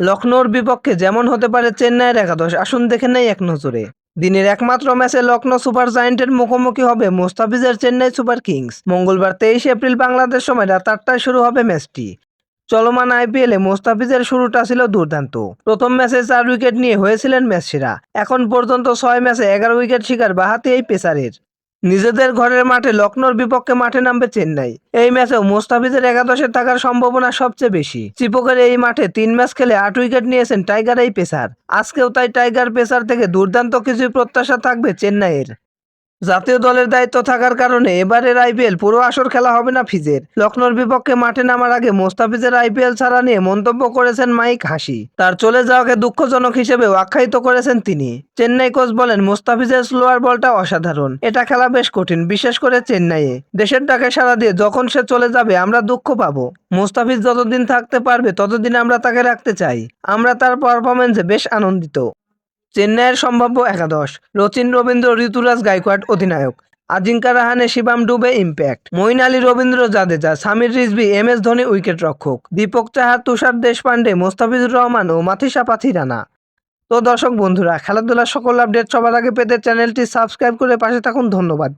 লখনৌর বিপক্ষে যেমন হতে পারে চেন্নাইয়ের একাদশ, আসুন দেখে নেই এক নজরে। দিনের একমাত্র ম্যাচে লখনৌ সুপার জায়েন্টের মুখোমুখি হবে মোস্তাফিজের চেন্নাই সুপার কিংস। মঙ্গলবার তেইশ এপ্রিল বাংলাদেশ সময় রাত আটটায় শুরু হবে ম্যাচটি। চলমান আইপিএলে মোস্তাফিজের শুরুটা ছিল দুর্দান্ত। প্রথম ম্যাচে চার উইকেট নিয়ে হয়েছিলেন ম্যাচ সেরা এখন পর্যন্ত ছয় ম্যাচে এগারো উইকেট শিকার বাহাতি এই পেসারের। নিজেদের ঘরের মাঠে লখনৌর বিপক্ষে মাঠে নামবে চেন্নাই। এই ম্যাচেও মোস্তাফিজের একাদশে থাকার সম্ভাবনা সবচেয়ে বেশি। চিপকের এই মাঠে তিন ম্যাচ খেলে আট উইকেট নিয়েছেন টাইগার এই পেসার। আজকেও তাই টাইগার পেসার থেকে দুর্দান্ত কিছুই প্রত্যাশা থাকবে চেন্নাইয়ের। জাতীয় দলের দায়িত্ব থাকার কারণে এবারের আইপিএল পুরো আসর খেলা হবে না ফিজের। লখনৌর বিপক্ষে মাঠে নামার আগে মোস্তাফিজের আইপিএল ছাড়া নিয়ে মন্তব্য করেছেন মাইক হাসি। তার চলে যাওয়াকে দুঃখজনক হিসেবেও আখ্যায়িত করেছেন তিনি। চেন্নাই কোচ বলেন, মোস্তাফিজের স্লোয়ার বলটা অসাধারণ। এটা খেলা বেশ কঠিন, বিশেষ করে চেন্নাইয়ে। দেশের ডাকে সাড়া দিয়ে যখন সে চলে যাবে, আমরা দুঃখ পাবো। মোস্তাফিজ যতদিন থাকতে পারবে, ততদিন আমরা তাকে রাখতে চাই। আমরা তার পারফরমেন্সে বেশ আনন্দিত। চেন্নাইয়ের সম্ভাব্য একাদশ রচিন রবীন্দ্র ঋতুরাজ গাইকোয়াড অধিনায়ক, Ajinkya Rahane Shivam Dube impact Moeen Ali Ravindra Jadeja, Sameer Rizvi M S Dhoni wicket রক্ষক, দীপক চাহার তুষার দেশপান্ডে মোস্তাফিজুর রহমান ও মাথিসা পাথি রানা। তো দর্শক বন্ধুরা, খেলাধুলার সকল আপডেট সবার আগে পেতে চ্যানেলটি সাবস্ক্রাইব করে পাশে থাকুন। ধন্যবাদ।